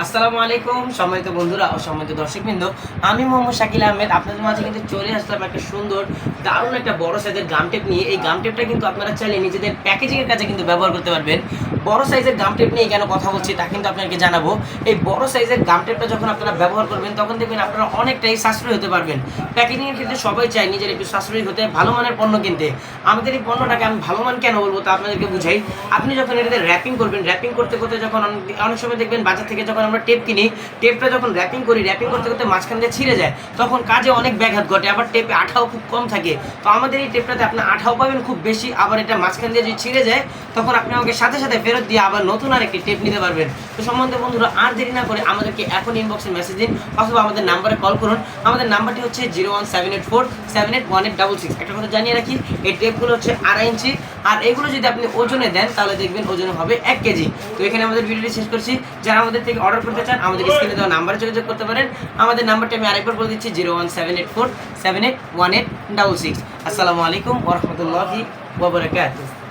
আসসালামু আলাইকুম, সম্মানিত বন্ধুরা ও সম্মানিত দর্শকবৃন্দ। আমি মোহাম্মদ শাকিল আহমেদ, আপনাদের মাঝে কিন্তু চলে আসলাম একটা সুন্দর, দারুণ একটা বড় সাইজের গামটেপ নিয়ে। এই গাম টেপটা কিন্তু আপনারা চাইলে নিজেদের প্যাকেজিংয়ের কাছে কিন্তু ব্যবহার করতে পারবেন। বড় সাইজের গাম টেপ নিয়ে কেন কথা বলছি তা কিন্তু আপনাকে জানাব। এই বড় সাইজের গাম টেপটা যখন আপনারা ব্যবহার করবেন, তখন দেখবেন আপনারা অনেকটাই সাশ্রয়ী হতে পারবেন। প্যাকেজিংয়ের ক্ষেত্রে সবাই চায় নিজের একটু সাশ্রয়ী হতে, ভালো মানের পণ্য কিনতে। আমাদের এই পণ্যটাকে আমি ভালো মান কেন বলব তা আপনাদেরকে বুঝাই। আপনি যখন এটাতে র্যাপিং করবেন র্যাপিং করতে করতে যখন অনেক- সময় দেখবেন বাজার থেকে যখন আমরা টেপ কিনি টেপটা যখন র্যাপিং করি র্যাপিং করতে করতে মাঝখান দিয়ে ছিঁড়ে যায়, তখন কাজে অনেক ব্যাঘাত ঘটে, আবার টেপে আঠাও খুব কম থাকে। তো আমাদের এই টেপটাতে আপনি আঠাও পাবেন খুব বেশি, আবার এটা মাঝখান দিয়ে যদি ছিঁড়ে যায়, তখন আপনি আমাকে সাথে সাথে ফেরত দিয়ে আবার নতুন আর একটি টেপ নিতে পারবেন। তো সম্বন্ধে বন্ধুরা, আর দেরি না করে আমাদেরকে এখন ইনবক্সে মেসেজ দিন, অথবা আমাদের নাম্বারে কল করুন। আমাদের নাম্বারটি হচ্ছে zero one seven eight four seven eight one eight double six একটা কথা জানিয়ে রাখি, এই টেপগুলো হচ্ছে আড়াই ইঞ্চি। আর এগুলো যদি আপনি ওজনে দেন, তাহলে দেখবেন ওজনে হবে এক কেজি। তো এখানে আমাদের ভিডিওটি শেষ করছি। যারা আমাদের থেকে অর্ডার করতে চান, আমাদের স্ক্রিনে দেওয়া নাম্বারে যোগাযোগ করতে পারেন। আমাদের নাম্বারটি আমি আরেকবার বলে দিচ্ছি zero one seven eight four seven eight one eight double six আসসালামু আলাইকুম ওরহমতুল্লাহি ওবরাকাতুহ